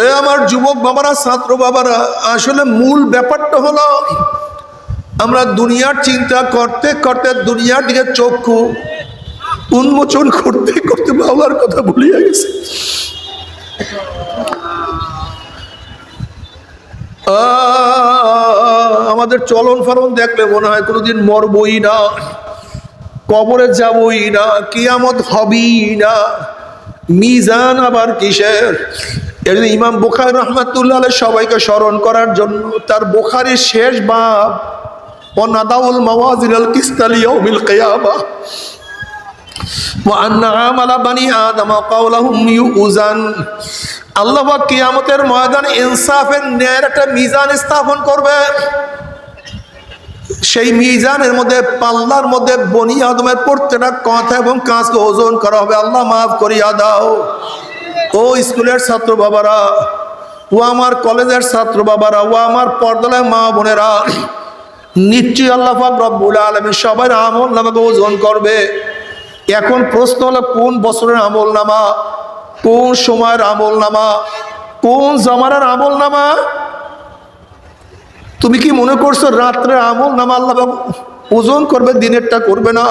এ আমার যুবক বাবারা, ছাত্র বাবারা, আসলে মূল ব্যাপারটা হলো, আমরা দুনিয়ার চিন্তা করতে করতে দুনিয়ার দিকে চক্ষু উন্মোচন করতে করতে বাবার কথা ভুলিয়া গেছে। আমাদের চলন ফলন দেখলে মনে হয় কোনোদিন মরবই না, কবরে যাবই না, কিয়ামত হবেই না, মিজান আবার কিসের? ইমাম বোখার রহমাতুল্লাহ সবাইকে স্মরণ করার জন্য তার বোখারির শেষ বাপ ও নাদাউল মাওয়াজিল আল কিস্তালি ইয়াউমিল আল্লাহ কিয়ামতের একটা মিজান স্থাপন করবে। সেই মিজানের মধ্যে, পাল্লার মধ্যে কথা এবং কাজকে ওজন করা হবে। আল্লাহ মাফ করিয়া দাও। ও স্কুলের ছাত্র বাবারা, ও আমার কলেজের ছাত্র বাবারা, ও আমার পর্দালায় মা বোনেরা, নিশ্চয়ই আল্লাহ পাক রব্বুল আলমী সবাই আমল নামাকে ওজন করবে। এখন প্রশ্ন হলো, কোন বছরের আমল নামা? কোন সময়ের আমল নামা? কোন জমানার আমল নামা? তুমি কি মনে করছ রাত্রে আমল নামা আল্লাহ ওজন করবে, দিনেরটা করবে না?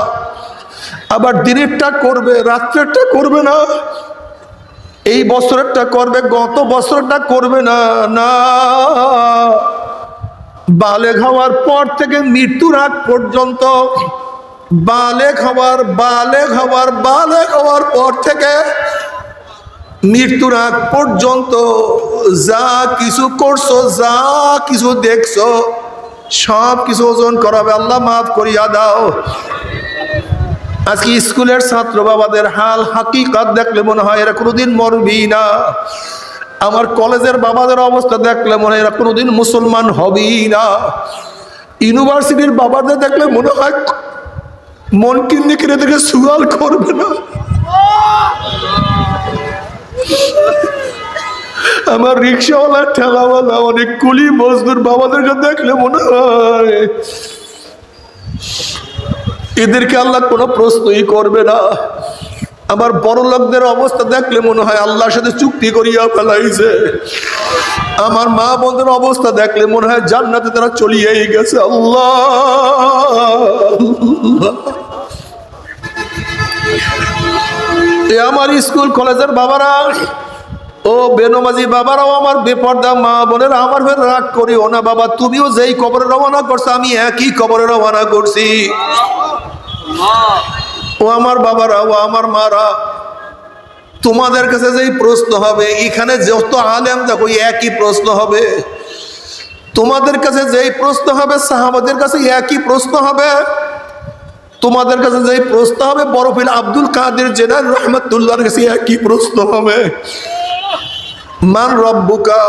আবার দিনেরটা করবে, রাত্রেরটা করবে না? এই বছরেরটা করবে, গত বছরটা করবে না না। বালে খাওয়ার পর থেকে মৃত্যুর আগ পর্যন্ত বালে খাওয়ার বালে খাওয়ার বালে খাওয়ার পর থেকে মৃত্যুর আগ পর্যন্ত যা কিছু করছ, যা কিছু দেখছ সব কিছু ওজন করাবে। আল্লাহ মাফ করিয়া দাও। আজকে স্কুলের ছাত্র বাবাদের হাল হাকিকাত দেখলে মনে হয় এরা কোনোদিন মরবি না। আমার কলেজের বাবাদের অবস্থা দেখলে মনে হয় এরা কোনোদিন মুসলমান হবেই না। ইউনিভার্সিটির বাবাদের দেখলে মনে হয় মন কিনে কিনে দেখে সুয়াল করবে না। আমার রিক্সাওয়ালা ঠেলাওয়ালা, অনেক কুলি মজদুর বাবাদেরকে দেখলে মনে হয় এদেরকে আল্লাহ কোনো প্রশ্নই করবে না। আমার বড় লোকদের অবস্থা দেখলে মনে হয় আল্লাহর সাথে চুক্তি করিয়া ফেলাইছে। আমার মা বোনদের অবস্থা দেখলে মনে হয় জান্নাতে তারা চলিয়েই গেছে। আল্লাহ। আমার স্কুল, কলেজের বাবারা ও বেনমাজি বাবারাও আমার বেপর্দা মা বোনেরা, আমার ফের রাগ করিও না বাবা, তুমিও যেই কবরে রওনা করছ, আমি একই কবরে রওনা করছি। ও আমার বাবারা, ও আমার মারা, তোমাদের কাছে যেই প্রশ্ন হবে, এখানে যত আলেম দেখো, একই প্রশ্ন হবে। তোমাদের কাছে যেই প্রশ্ন হবে, সাহাবাদের কাছে একই প্রশ্ন হবে। তোমাদের কাছে যেই প্রশ্ন হবে বরফিল আব্দুল কাদের জেনার রহমতুল্লাহর কাছে একই প্রশ্ন হবে। মান রব্বুকা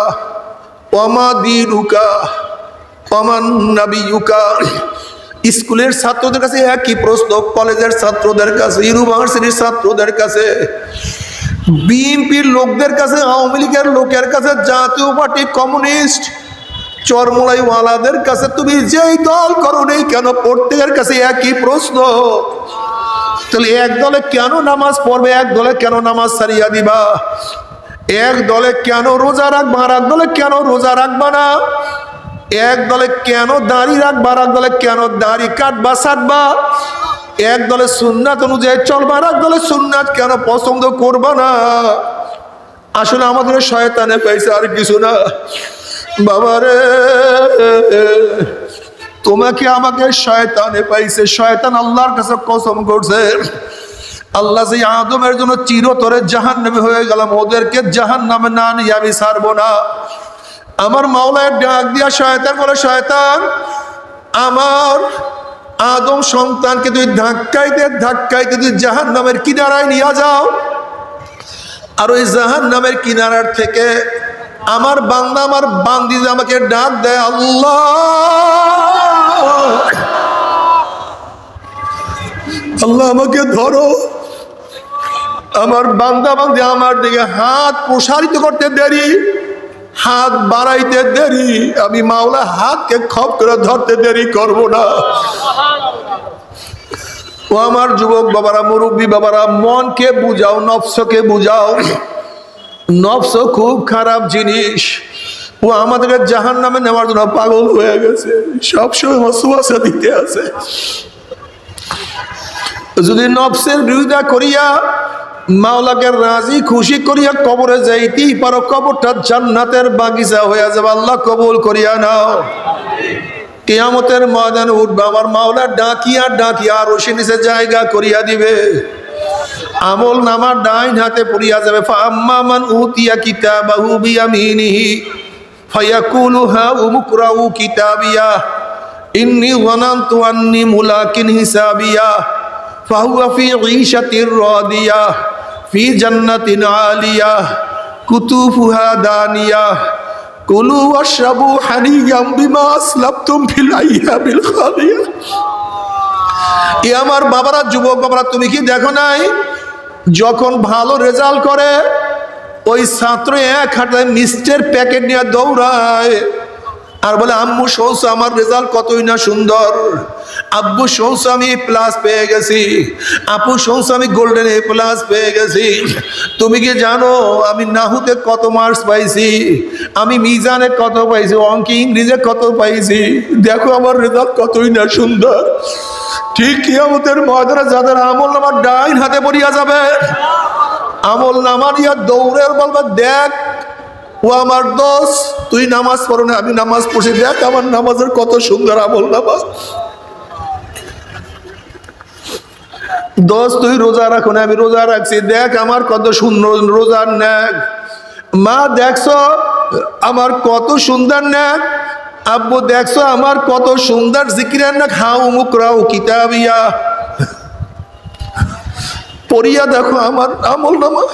ওমা দিনুকা ওমান নাবিয়ুকা। স্কুলের ছাত্রদের কাছে একই প্রশ্ন, কলেজের ছাত্রদের কাছে, ইউনিভার্সিটির ছাত্রদের কাছে, বিএনপির লোকদের কাছে, আওয়ামী লীগের লোকের কাছে, জাতীয় পার্টি কমিউনিস্ট, চরমোলাইওয়ালাদের কাছে, তুমি যেই দল করো নেই কেন, প্রত্যেকের কাছে একই প্রশ্ন। তাহলে এক দলে কেন নামাজ পড়বে, এক দলে কেন নামাজ সারিয়া দিবা? এক দলে কেন রোজা রাখবা আর এক দলে কেন রোজা রাখবা না? এক দলে কেন দাড়ি রাখবা আর এক দলে কেন দাড়ি কাটবা, সাটবা? এক দলে সুন্নাত অনুযায়ী চলবা আর এক দলে সুন্নাত কেন পছন্দ করবা না? আসলে আমাদের শয়তানে পাইছে আর কিছু না। বাবা বাবারে তোমাকে আমাকে শয়তানে পাইছে। শয়তান আল্লাহর কাছে কসম করছে। আল্লাহ যে আদমের জন্য চিরতরে জাহান নামে হয়ে গেলাম, ওদেরকে জাহান নামে না নিয়ে আমি ছাড়বো না। আমার মাওলায় ডাক দিয়া শয়তান বলে, শয়তান, আমার আদম সন্তানকে তুই ধাক্কাইতে ধাক্কাইতে তুই জাহান নামের কিনারায় নিয়ে যাও। আর ওই জাহান নামের কিনারার থেকে আমার বান্দা, আমার বান্দি আমাকে ডাক দেয়, আল্লাহ আল্লাহ আমাকে ধরো। আমার বান্দা বান্দি আমার দিকে হাত প্রসারিত করতে দেরি, হাত বাড়াইতে দেরি, আমি মাওলা হাতকে খপ করে ধরতে দেরি করব না। ও আমার যুবক বাবারা, মুরব্বী বাবারা, মনকে বুঝাও, নফসকে বুঝাও। নফস খুব খারাপ জিনিস। ও আমাদেরকে জাহান নামে নেওয়ার জন্য পাগল হয়ে গেছে। সবসময় হসুয়াশা দিতে আছে। যদি নফসের বিরোধিতা করিয়া মাওলাকে রাজি, খুশি করিয়া কবরে যাইতেই পারো, কবরটা জান্নাতের বাগিচা হয়ে যাবে। আল্লাহ কবুল করিয়া নাও। কেয়ামতের ময়দান উঠবে, আমার মাওলা ডাকিয়া ডাকিয়া আরও নিচে জায়গা করিয়া দিবে। আমল নামার ডাইন হাতে পড়িয়া যাবে। ফাম্মামান উতিয়া কিতাবাহু বিয়ামিনিহি, ফায়াকুলু হা উমুকরাউ কিতাবিয়া, ইন্নি যানানতু আন্নি মুলাকিন হিসাবিয়া, ফাহুয়া ফি ঈশাতির রাদিয়া। জান্নাতিন আলিয়া কুতুফুহা দানিয়া এ আমার বাবারা, যুবক বাবারা, তুমি কি দেখো নাই? যখন ভালো রেজাল্ট করে, ওই ছাত্র এক হাতে মিষ্টের প্যাকেট নিয়ে দৌড়ায়। আর বলে, আম্মু শুনছো আমার রেজাল্ট কতই না সুন্দর। আব্বু শুনছো আমি প্লাস পেয়ে গেছি। আপু শুনছো আমি গোল্ডেন এ প্লাস পেয়ে গেছি। তুমি কি জানো, আমি নাহুতে কত মার্কস পাইছি? আমি মিজানে কত পাইছি? অঙ্কে ইংরেজে কত পাইছি? দেখো আমার রেজাল্ট কতই না সুন্দর। ঠিক কিয়ামতের ময়দানে যাদের আমল নামার ডাইন হাতে পড়িয়া যাবে, আমল নামার ইয়া দৌড়ের বলবে দেখ, ও আমার দোষ। তুই নামাজ পড়ো না, আমি নামাজ পড়ছি। দেখ আমার নামাজের কত সুন্দর আমল নামাজ দোষ তুই রোজা রাখো না, আমি রোজা রাখছি। দেখ আমার কত সুন্দর রোজার ন্যাক। মা, দেখছ আমার কত সুন্দর ন্যাক। আব্বু, দেখছ আমার কত সুন্দর জিকিরের না খাও মুকরাও কিতাবিয়া। পড়িয়া দেখো আমার আমল নামা।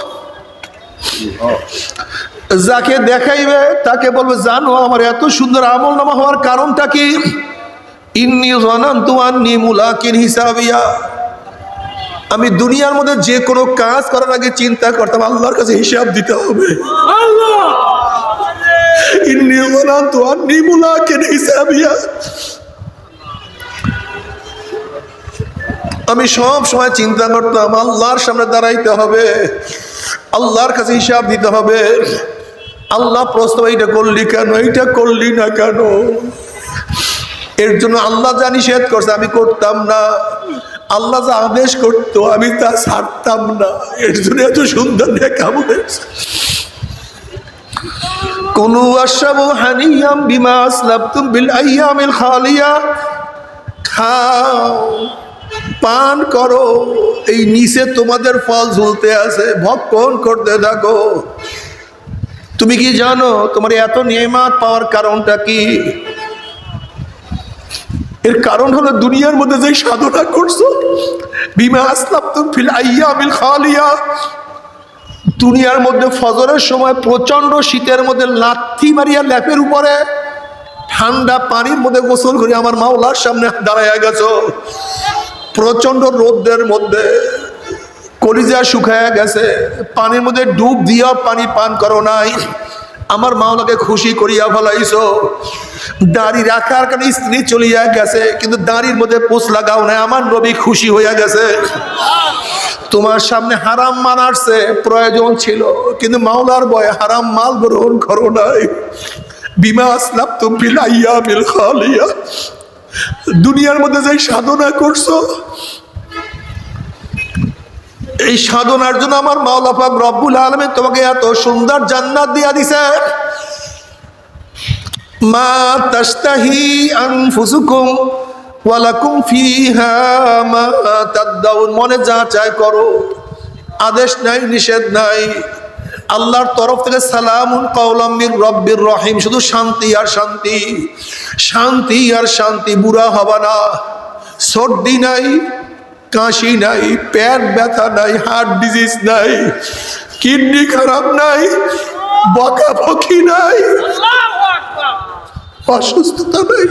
যাকে দেখাইবে, তাকে বলবে, জানো, আমার এত সুন্দর আমল নামা হওয়ার কারণটা কি? ইন্নি জানান্তু আন্নি মুলাকিন হিসাবিয়া। আমি দুনিয়ার মধ্যে যে কোনো কাজ করার আগে চিন্তা করতাম আল্লাহর কাছে হিসাব দিতে হবে। আমি সব সময় চিন্তা করতাম আল্লাহর সামনে দাঁড়াইতে হবে আল্লাহর কাছে হিসাব দিতে হবে। আল্লাহ প্রশ্ন এইটা করলি কেন এইটা করলি না কেন? এর জন্য আল্লাহ যা নিষেধ করছে আমি করতাম না। আল্লাহ যা আদেশ করতো, আমি তা ছাড়তাম না। এর জন্য এত সুন্দর দেখা বলেছে কুলু আশরাবু হানিয়াম বিমা আসলাবতুম বিল আইয়ামিল খালিয়া। খাও, পান করো। এই নিচে তোমাদের ফল ঝুলতে আছে ভক্ষণ করতে থাকো। তুমি কি জানো, তোমার এত নিয়মাত পাওয়ার কারণটা কি? এর কারণ হলো দুনিয়ার মধ্যে যে সাধনা করছ, বিমা আসলাম তো ফিল আইয়ামিল খালিয়া। দুনিয়ার মধ্যে ফজরের সময় প্রচণ্ড শীতের মধ্যে লাথি মারিয়া ল্যাপের উপরে ঠান্ডা পানির মধ্যে গোসল করে আমার মাওলার সামনে দাঁড়ায় গেছ। প্রচণ্ড রোদের মধ্যে কলিজা শুকায় গেছে, পানির মধ্যে ডুব দিয়া পানি পান করো নাই। আমার মাওলাকে খুশি করিয়া ফলাইছো। দাড়ি রাখার কারণে স্ত্রী চলিয়া গেছে, কিন্তু দাড়ির মধ্যে পোষ লাগাও নাই। আমার নবী খুশি হইয়া গেছে। তোমার সামনে হারাম মান আসছে, প্রয়োজন ছিল, কিন্তু মাওলার বয় হারাম মাল গ্রহণ করো নাই। বিমা আসলাম তো বিলাইয়া মিল খালিয়া। দুনিয়ার মধ্যে যাই সাধনা করছ এই সাধনার জন্য আমার মাওলা পাক রব্বুল আলমে তোমাকে এত সুন্দর জান্নাত দিয়া দিছে। মা তাস্তাহি আনফুসুকুম ওয়ালাকুম ফিহা মা তাদাউন। মনে যা চায় করো। আদেশ নাই, নিষেধ নাই। আল্লাহর তরফ থেকে সালামুন কৌলাম্মির রব্বির রহিম। শুধু শান্তি আর শান্তি। শান্তি আর শান্তি, বুড়া হবে না। সর্দি নাই কাশি নাই পেট ব্যথা নাই হার্ট ডিজিজ নাই কিডনি খারাপ নাই বকা বকাবকি নাই অসুস্থতা নাই।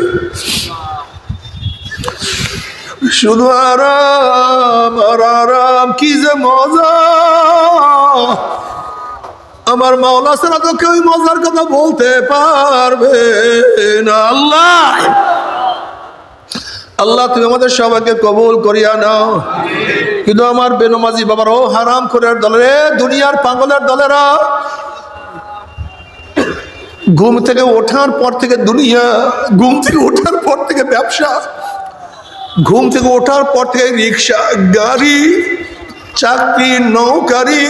শুধু আরাম আর আরাম কি যে মজা। আমার মাওলা ছাড়া তো কেউ মজার কথা বলতে পারবে না। আল্লাহ! আল্লাহ, তুমি আমাদের সবাইকে কবুল করিয়া নাও। কিন্তু আমার বেনমাজি বাবার ও হারাম করে দলের দুনিয়ার পাগলের দলেরা ঘুম থেকে ওঠার পর থেকে দুনিয়া, ঘুম থেকে ওঠার পর থেকে ব্যবসা, ঘুম থেকে ওঠার পর থেকে রিক্সা, গাড়ি, চাকরি, নৌকারি,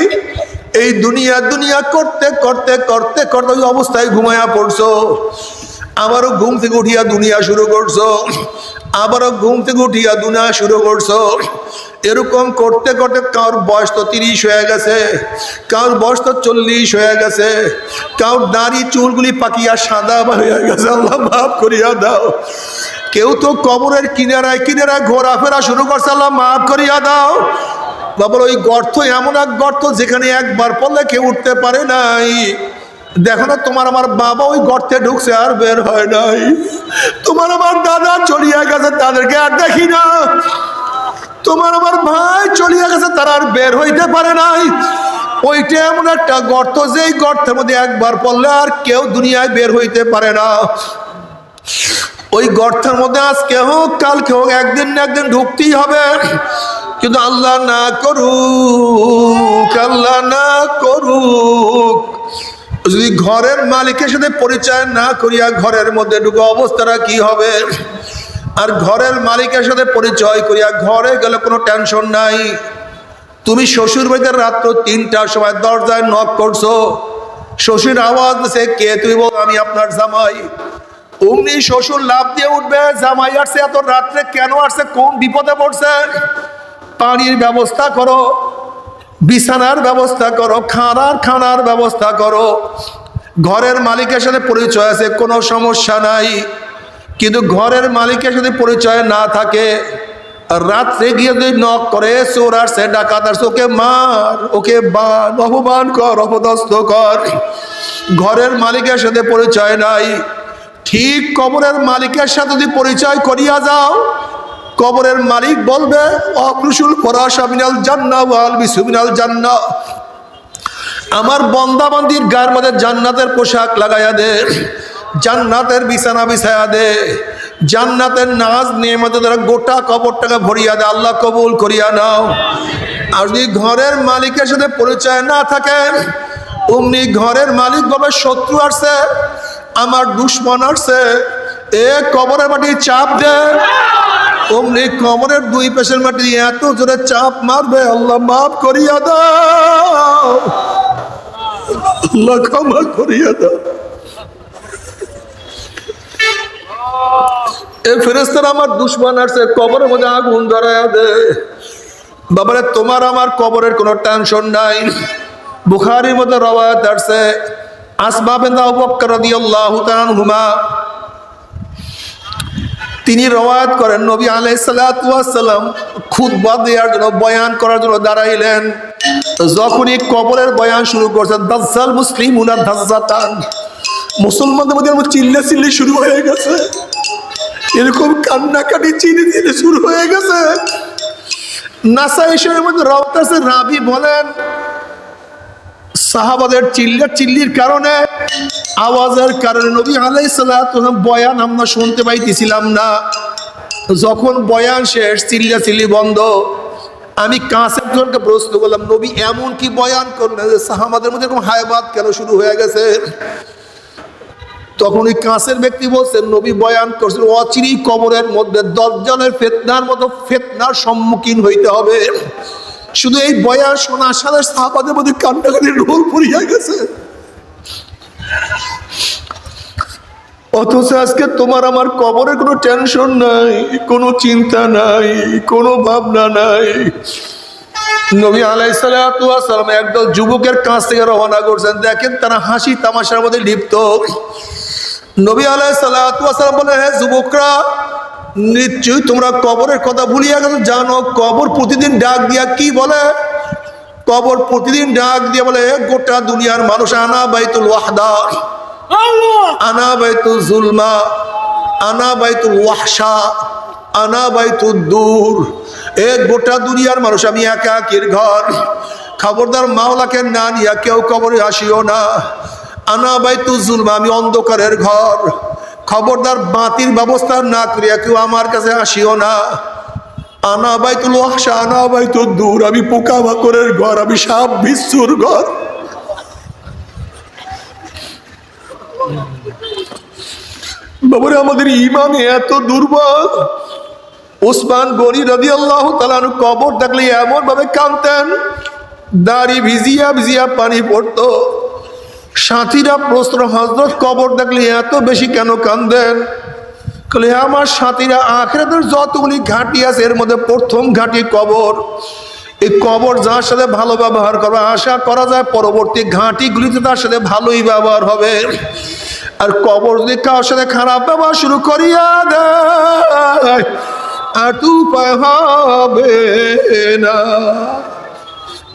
এই দুনিয়া দুনিয়া করতে করতে করতে করতে অবস্থায় ঘুমায়া পড়ছো। আবারও ঘুম থেকে উঠিয়া দুনিয়া শুরু করছ। আবারও ঘুম থেকে উঠিয়া দুনিয়া শুরু করছ। এরকম করতে করতে কার বয়স তো তিরিশ হয়ে গেছে কার বয়স তো চল্লিশ হয়ে গেছে কার দাড়ি চুলগুলি পাকিয়া সাদা হয়ে গেছে, আল্লাহ মাফ করিয়া দাও। কেউ তো কবরের কিনারায় কিনারায় ঘোরাফেরা শুরু করছে, আল্লাহ মাফ করিয়া দাও। বাবার ওই গর্ত, এমন এক গর্ত যেখানে একবার পড়লে কেউ উঠতে পারে নাই। দেখো না, তোমার আমার বাবা ওই গর্তে ঢুকছে আর বের হয় নাই। তোমার আমার দাদা চলিয়া গেছে, তাদেরকে আর দেখি না। তোমার আমার ভাই চলিয়া গেছে, তারা আর বের হইতে পারে নাই। ওইটা এমন একটা গর্ত, যেই গর্তের মধ্যে একবার পড়লে আর কেউ দুনিয়ায় বের হইতে পারে না। ওই গর্তের মধ্যে আজকে হোক, কালকে হোক, একদিন না একদিন ঢুকতেই হবে। কিন্তু আল্লাহ না করুক, আল্লাহ না করুক যদি ঘরের মালিকের সাথে পরিচয় না করিয়া ঘরের মধ্যে ঢুকে অবস্থাটা কি হবে? আর ঘরের মালিকের সাথে পরিচয় করিয়া ঘরে গেলে কোনো টেনশন নাই। তুমি শ্বশুর বাড়িতে রাত্র তিনটার সময় দরজায় নক করছ। শ্বশুর আওয়াজ দিছে, কে তুই বল? আমি আপনার জামাই। অমনি শ্বশুর লাভ দিয়ে উঠবে, জামাই আসছে, এত রাত্রে কেন আসছে? কোন বিপদে পড়ছে? পানির ব্যবস্থা করো। বিছানার ব্যবস্থা করো, খানার খানার ব্যবস্থা করো। ঘরের মালিকের সাথে পরিচয় আছে, কোনো সমস্যা নাই। কিন্তু ঘরের মালিকের সাথে পরিচয় না থাকে, রাত্রে গিয়ে যদি নখ করে, চোর আসছে, ডাকাত আসছে, ওকে মার, ওকে বান, অপমান কর, অপদস্থ কর। ঘরের মালিকের সাথে পরিচয় নাই। ঠিক কবরের মালিকের সাথে যদি পরিচয় করিয়া যাও কবরের মালিক বলবে অপ্রসুল ফরাসা জান্না ওয়াল বিসুমিনাল জান্না আমার বন্দাবান্দির গার মধ্যে জান্নাতের পোশাক লাগাইয়া দে, জান্নাতের বিছানা বিছায়া দে, জান্নাতের নাজ নিয়মতে তারা গোটা কবরটাকে ভরিয়া দে, আল্লাহ কবুল করিয়া নাও। আর যদি ঘরের মালিকের সাথে পরিচয় না থাকে, অমনি ঘরের মালিক বলবে, শত্রু আসছে, আমার দুশ্মন আসছে, এ কবরের মাটি চাপ দে। অমনি কবরের দুই পেশের মাটি এত জোরে চাপ মারবে, আল্লাহ মাফ করিয়া দাও। আল্লাহ ক্ষমা করিয়া দাও। এ ফেরেস্তার আমার দুশ্মন আসছে, কবরের মধ্যে আগুন ধরায়া দে। বাবারে, তোমার আমার কবরের কোনো টেনশন নাই। বুখারির মধ্যে রওয়ায়াত আসছে। আসবাবেন আবু বকর রাদিয়াল্লাহু তাআলা আনহুমা তিনি রওয়াত করেন, নবী আলাইসালাম খুতবা দেওয়ার জন্য, বয়ান করার জন্য দাঁড়াইলেন। যখনই কবরের বয়ান শুরু করছেন, দাজ্জাল মুসলিম উনার দাজ্জাতান। মুসলমানদের মধ্যে আমার চিল্লা চিল্লি শুরু হয়ে গেছে। এরকম কান্নাকাটি চিনি চিনি শুরু হয়ে গেছে। নাসাই শরীরের মধ্যে রাবি বলেন সাহাবাদের চিল্লা চিল্লির কারণে আওয়াজের কারণে নবী আলাই সাল্লাম বয়ান আমরা শুনতে পাইতেছিলাম না। যখন বয়ান শেষ, চিল্লা চিল্লি বন্ধ, আমি কাঁচের জনকে প্রশ্ন করলাম, নবী, এমন কি বয়ান করলেন যে সাহাবাদের মধ্যে এরকম হায়বাদ কেন শুরু হয়ে গেছে? তখন ওই কাঁচের ব্যক্তি বলছেন নবী বয়ান করছেন অচিরি কবরের মধ্যে দশজনের ফেতনার মতো ফেতনার সম্মুখীন হইতে হবে। শুধু এই বয়ান শোনার সাদা সাহাবাদের মধ্যে কান্নাকাটি রোল পড়িয়া গেছে। অথচ আজকে তোমার আমার কবরে কোনো টেনশন নাই, কোনো চিন্তা নাই, কোনো ভাবনা নাই। নবী আলাইসালাম একদল যুবকের কাছ থেকে রওনা করছেন। দেখেন তারা হাসি তামাশার মধ্যে লিপ্ত। নবী আলাইসালাম বলে হ্যাঁ যুবকরা নিশ্চয়ই তোমরা কবরের কথা ভুলিয়া গেছো। জানো কবর প্রতিদিন ডাক দিয়া কি বলে? কবর প্রতিদিন ডাক দিয়ে বলে গোটা দুনিয়ার মানুষ আনা বাইতুল ওয়াহদা আনা বাইতুল জুলমা আনা বাইতুল ওয়াহশা আনা বাইতুল দূর। এ গোটা দুনিয়ার মানুষ আমি একা একের ঘর। খবরদার মাওলাকে না নিয়া কেউ কবরে আসিও না। আনা বাইতুল জুলমা আমি অন্ধকারের ঘর। খবরদার বাতির ব্যবস্থা না করিয়া কেউ আমার কাছে আসিও না। আনা বাইতুল ওয়াহশা, আনা বাইতুল দূর, আমি পোকা মাকড়ের ঘর, আমি সাপ বিশ্বর ঘর। বাবারে, আমাদের ইমান এত দুর্বল। ওসমান গনি রদি আল্লাহ তালানু কবর দেখলে এমন ভাবে কানতেন দাড়ি ভিজিয়া ভিজিয়া পানি পড়তো। সাথীরা প্রশ্ন হজরত কবর দেখলে এত বেশি কেন কান্দেন? কলে আমার সাথীরা আখেরাতের যতগুলি ঘাঁটি আছে, এর মধ্যে প্রথম ঘাঁটি কবর। এই কবর যার সাথে ভালো ব্যবহার করবে, আশা করা যায় পরবর্তী ঘাঁটিগুলিতে তার সাথে ভালোই ব্যবহার হবে। আর কবর যদি কারোর সাথে খারাপ ব্যবহার শুরু করিয়া দেয়, আর তু উপায় হবে না।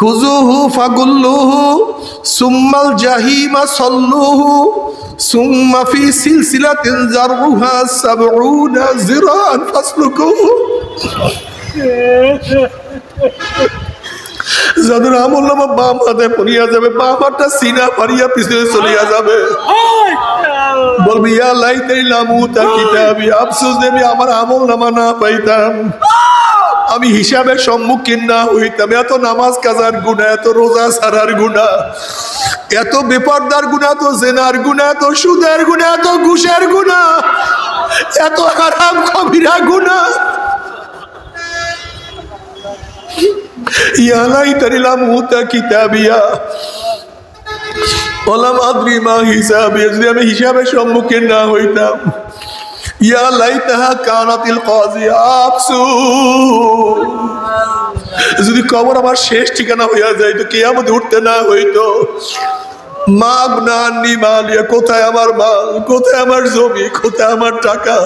খুজুহু ফাগুল্লুহু, সুম্মাল জাহিমা সল্লুহু, সুম্মা ফি সিলসিলাতিন জারউহা সাবউনা জিরান ফাসলুকুহু যাদের আমল নামা বাম হাতে পড়িয়া যাবে, বাম হাতটা সিনা পারিয়া পিছনে চলিয়া যাবে। বলবি, ইয়া লাইতাই লামুতা কিতাবি, আফসোস দেবি, আমার আমল নামা না পাইতাম। আমি হিসাবের সম্মুখীন না হইতাম। এত নামাজ কাজার গুণা, এত রোজা সারার গুণা, এত বেপর্দার গুণা, এত জেনার গুণা, এত সুদের গুণা, এত ঘুষের গুণা, এত হারাম কবিরা গুণা। ইয়ালাই তারিলাম হুতা কিতাবিয়া। ওলাম আদ্রি মা হিসাবে যদি আমি হিসাবের সম্মুখীন না হইতাম ইয়া লাইতাহা কানাতিল কাজিয়া আফসোস যদি কবর আমার শেষ ঠিকানা হইয়া যায় তো কিয়ামতে উঠতে না হইতো। মাগ না আননি মালিয়া, কোথায় আমার মাল? কোথায় আমার জমি? কোথায় আমার টাকা?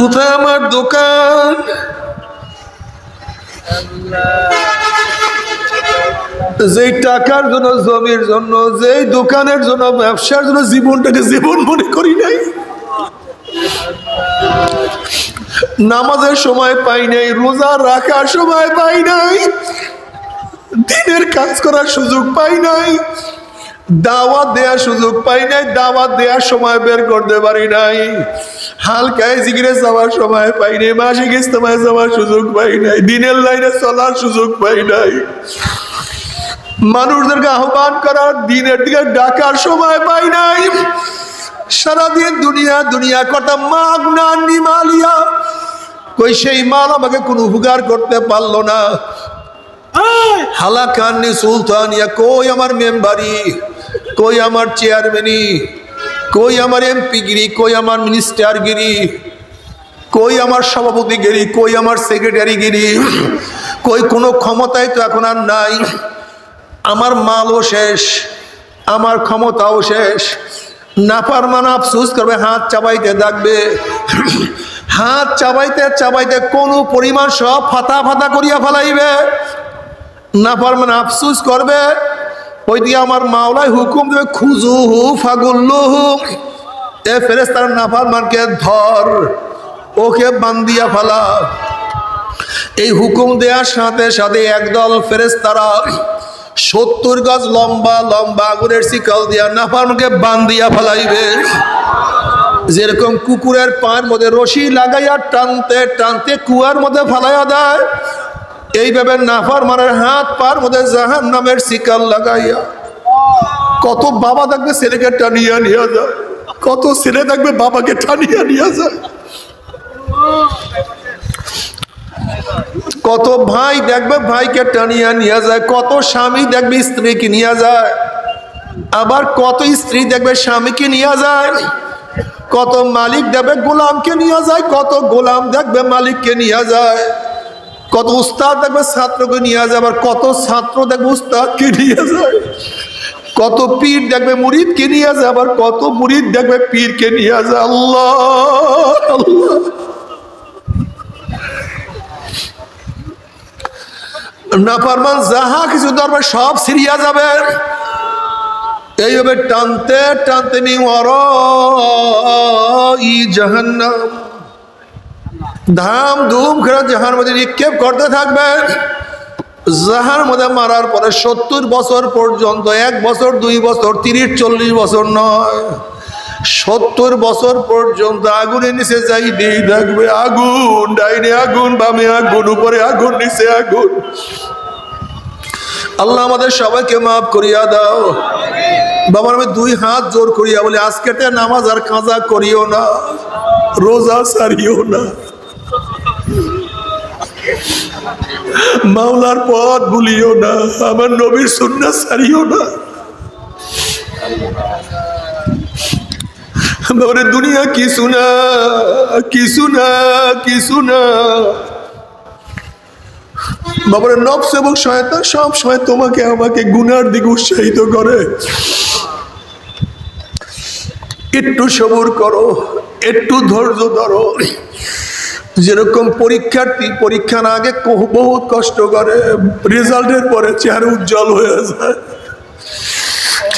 কোথায় আমার দোকান? যেই টাকার জন্য, জমির জন্য, যেই দোকানের জন্য, ব্যবসার জন্য জীবনটাকে জীবন মনে করি নাই। নামাজের সময় পাই নাই, রোজা রাখার সময় পাই নাই, দিনের কাজ করার সুযোগ পাই নাই, দাওয়াত দেওয়ার সুযোগ পাই নাই, দাওয়াত দেওয়ার সময় বের করতে পারি নাই, হালকায় জিগিরে যাওয়ার সময় পাই নাই, মাসিক ইস্তেমায় যাওয়ার সুযোগ পাই নাই, দিনের লাইনে চলার সুযোগ পাই নাই। মানুষদেরকে আহ্বান করার দিনের দিকে ডাকার সময় পাই নাই। সারাদিন দুনিয়া দুনিয়া কটা মাগ না নিমালিয়া। কই সেই মাল আমাকে কোনো উপকার করতে পারল না। হালাকান্নি সুলতানিয়া কই আমার মেম্বারি? কই আমার চেয়ারম্যানি? কই আমার এমপিগিরি? কই আমার মিনিস্টারগিরি? কই আমার সভাপতিগিরি? কই আমার সেক্রেটারিগিরি? কই কোনো ক্ষমতায় তো এখন আর নাই। আমার মালও শেষ, আমার ক্ষমতাও শেষ। নাফার মান আফসুস করবে, হাত চাবাইতে থাকবে হাত চাবাইতে চাবাইতে কোনো পরিমাণ সব ফাতা ফাতা করিয়া ফেলাইবে। নাফার মানে আফসুস করবে, ওই দিয়ে আমার মাওলায় হুকুম দেবে, খুজু হু ফাগুল্লু হু। এ ফেরেস তার নাফার মানকে ধর, ওকে বান্দিয়া ফেলা। এই হুকুম দেওয়ার সাথে সাথে একদল ফেরেস তারা সত্তর গজ লম্বা লম্বা আগুনের শিকল দিয়া নাফারকে বান দিয়া ফেলাইবে। যেরকম কুকুরের পায়ের মধ্যে রশি লাগাইয়া টানতে টানতে কুয়ার মধ্যে ফেলাইয়া দেয়, এইভাবে নাফার মানের হাত পার মধ্যে জাহান নামের শিকাল লাগাইয়া। কত বাবা থাকবে ছেলেকে টানিয়া নিয়ে যায়, কত ছেলে থাকবে বাবাকে টানিয়া নিয়ে যায়। কত ভাই দেখবে, ভাইকে টানিয়া নিয়ে যায়, কত স্বামী দেখবে স্ত্রীকে নিয়ে যায়। আবার কত স্ত্রী দেখবে স্বামীকে নিয়ে যায়, কত মালিক দেখবে গোলামকে নিয়ে যায়, কত গোলাম দেখবে মালিককে নিয়ে যায়। কত উস্তাদ দেখবে ছাত্রকে নিয়ে যায়, আবার কত ছাত্র দেখবে উস্তাদকে নিয়ে যায়। কত পীর দেখবে মুরিদকে নিয়ে যায়, আবার কত মুরিদ দেখবে পীরকে নিয়ে যায়। আল্লাহ আল্লাহ। নাফারমান যাহা কিছু দরবার সব সিরিয়া যাবে। এইভাবে টানতে টানতে জাহান্নাম। ধাম ধুম করে জাহার মধ্যে নিক্ষেপ করতে থাকবেন জাহার মধ্যে মারার পরে সত্তর বছর পর্যন্ত, এক বছর, দুই বছর, তিরিশ, চল্লিশ বছর নয়। সত্তর বছর পর্যন্ত আগুনের নিচে যাই দিয়ে থাকবে আগুন, ডাইনে আগুন, বামে আগুন, উপরে আগুন, নিচে আগুন। আল্লাহ আমাদের সবাইকে মাফ করিয়া দাও। বাবার আমি দুই হাত জোর করিয়া বলি আজকেতে নামাজ আর কাজা করিও না, রোজা সারিও না। মাওলার পথ ভুলিও না, আমার নবীর সুন্নাত সারিও না। বাবারে দুনিয়া কিছু না কিছু না কিছু না। বাবারে নবস এবং শয়তান সব সময় তোমাকে, আমাকে গুনার দিকে উৎসাহিত করে। একটু সবুর করো, একটু ধৈর্য ধরো। যেরকম পরীক্ষার্থী, পরীক্ষার আগে বহুত কষ্ট করে, রেজাল্টের পরে চেহারা উজ্জ্বল হয়ে যায়।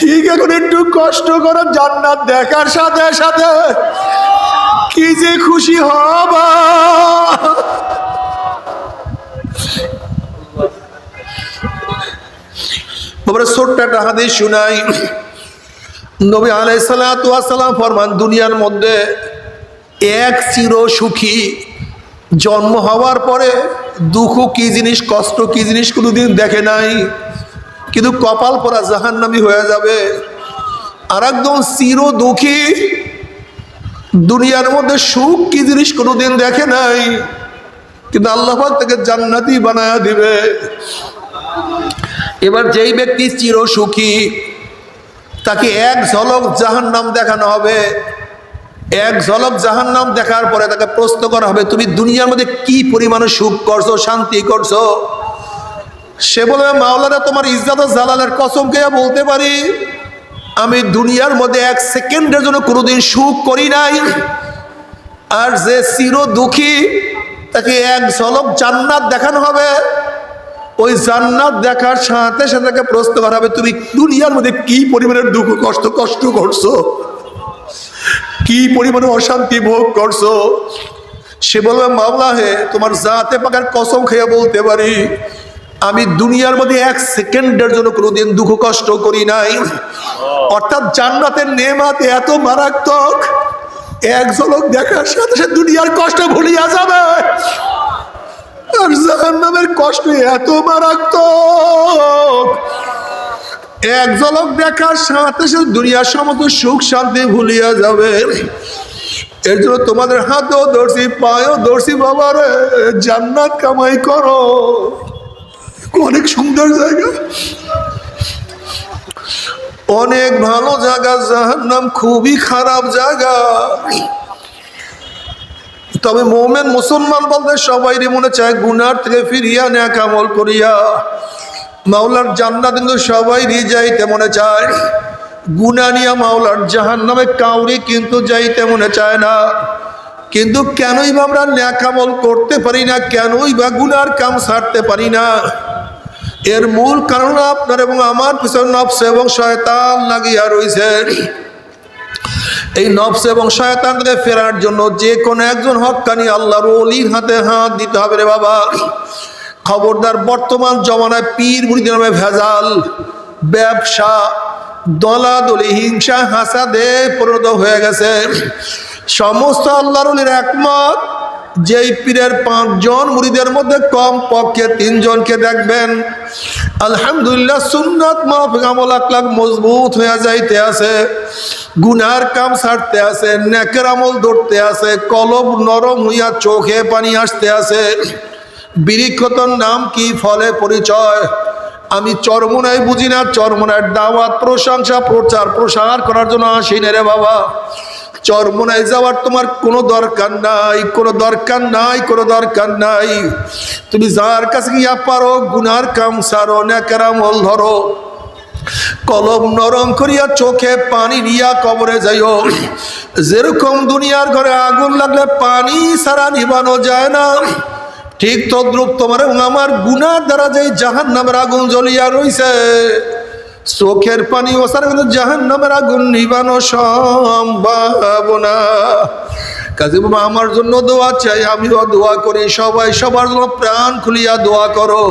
ঠিক এখন একটু কষ্ট করো, জান্নাত দেখার সাথে সাথে। কি যে খুশি হবা। বাবারে, ছোট্ট একটা হাদিস শুনাই। নবী আলাইসালাম ফরমান, দুনিয়ার মধ্যে এক চির সুখী জন্ম হওয়ার পরে দুঃখ কি জিনিস, কষ্ট কি জিনিস কোনোদিন দেখে নাই। কিন্তু কপাল পরা জাহান্নামি হয়ে যাবে। আর একদম চির দুঃখী দুনিয়ার মধ্যে সুখ কি জিনিস কোনোদিন দেখে নাই। কিন্তু আল্লাহ তাকে জান্নাতি বানায়া দিবে। এবার যেই ব্যক্তি চির সুখী, তাকে এক ঝলক জাহান্নাম দেখানো হবে। এক ঝলক জাহান্নাম দেখার পরে তাকে প্রশ্ন করা হবে, তুমি দুনিয়ার মধ্যে কি পরিমাণে সুখ করছ, শান্তি করছ? সে বলবে মাওলানা, তোমার ইজ্জাত জালালের কসম কে বলতে পারি, আমি দুনিয়ার মধ্যে এক সেকেন্ডের জন্য কোনোদিন সুখ করি নাই। আর যে চির দুঃখী, তাকে এক ঝলক জান্নাত দেখানো হবে। ওই জান্নাত দেখার সাথে সাথে তাকে প্রশ্ন করা হবে, তুমি দুনিয়ার মধ্যে কি পরিমাণের দুঃখ, কষ্ট কষ্ট করছ? কি পরিমাণে অশান্তি ভোগ করছ? সে বলবে মামলা হে, তোমার জাতে পাকার কসম খেয়ে বলতে পারি আমি দুনিয়ার মধ্যে এক সেকেন্ডের জন্য কোনোদিন দুঃখ, কষ্ট করি নাই। অর্থাৎ জান্নাতের নেমাত এত মারাত্মক, এক ঝলক দেখার সাথে সাথে দুনিয়ার কষ্ট ভুলিয়া যাবে। আর জাহান্নামের কষ্ট এত মারাত্মক, এক ঝলক দেখার সাথে সাথে দুনিয়ার সমস্ত সুখ, শান্তি ভুলিয়া যাবে। এর জন্য তোমাদের হাতও ধরছি, পায়েও ধরছি, বাবার, জান্নাত কামাই করো। অনেক সুন্দর জায়গা। অনেক ভালো জায়গা, জাহান্নাম খুবই খারাপ জায়গা। তবে মোমেন মুসলমান বলতে সবাই মনে চায়, গুনার থেকে ফিরিয়া, ন্যাক আমল করিয়া। মাওলার জান্নাত কিন্তু সবাই যাইতে মনে চায়। গুনা নিয়া মাওলার জাহান নামে কাউরি কিন্তু যাইতে মনে চায় না। কিন্তু কেনই বা আমরা ন্যাক আমল করতে পারি না, কেনই বা গুনার কাম সারতে পারি না। এর মূল কারণ আপনার এবং আমার পিছনে নফস এবং শয়তান লাগিয়া রয়েছে এই নফস এবং শয়তান থেকে ফেরার জন্য যে কোনো একজন হকানি আল্লাহর অলির হাতে হাত দিতে হবে রে বাবা। খবরদার বর্তমান জমানায় পীর মুড়িদের নামে ভেজাল, ব্যবসা, দলাদলি, হিংসা, হাসাদে পরিণত হয়ে গেছে। সমস্ত আল্লাহর একমত যেই পীরের পাঁচজন মুড়িদের মধ্যে কম পক্ষে তিনজনকে দেখবেন। আলহামদুলিল্লাহ সুন্নাত মাহফিক মজবুত হয়ে যাইতে আছে। গুনার কাম ছাড়তে আছে, নেকের আমল ধরতে আছে, কলব নরম হইয়া চোখে পানি আসতে আছে। বিরিক্ষতর নাম কি? ফলে পরিচয়। আমি চরমোনায় বুঝি না, চরমোনায় দাওয়াত, প্রশংসা, প্রচার, প্রসার করার জন্য আসি না রে বাবা। চরমোনায় যাওয়ার তোমার কোনো দরকার নাই, কোনো দরকার নাই, কোনো দরকার নাই। তুমি যার কাছে গিয়া পারো, গুনার কাম সারো ন্যাকেরামল ধরো। কলম নরম করিয়া চোখে পানি নিয়া কবরে যাইও। যেরকম দুনিয়ার ঘরে আগুন লাগলে পানি সারা নিবানো যায় না। ঠিক তদ্রুপ তোমার আমার গুনার দ্বারা যে জাহান নামের আগুন জ্বলিয়া রইছে, চোখের পানি ওসার কিন্তু জাহান নামের আগুন নিবানো সম্ভাবনা। কাজী বাবা, আমার জন্য দোয়া চাই, আমিও দোয়া করি, সবাই সবার জন্য প্রাণ খুলিয়া দোয়া করো,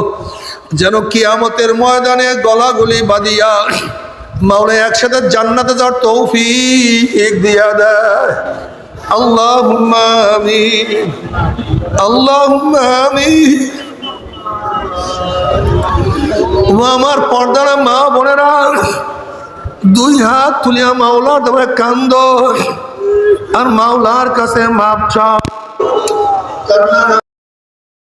যেন কিয়ামতের ময়দানে গলাগুলি বাঁধিয়া মাওলা একসাথে জান্নাতে যাওয়ার তৌফিক দিয়া দেয়। আল্লাহ آمين اللهم آمين আমার পর্দারা মা বোনেরা, দুই হাত তুলিয়া মাওলার দেবে কান্দ। আর মাওলার কাছে মাপ চাও।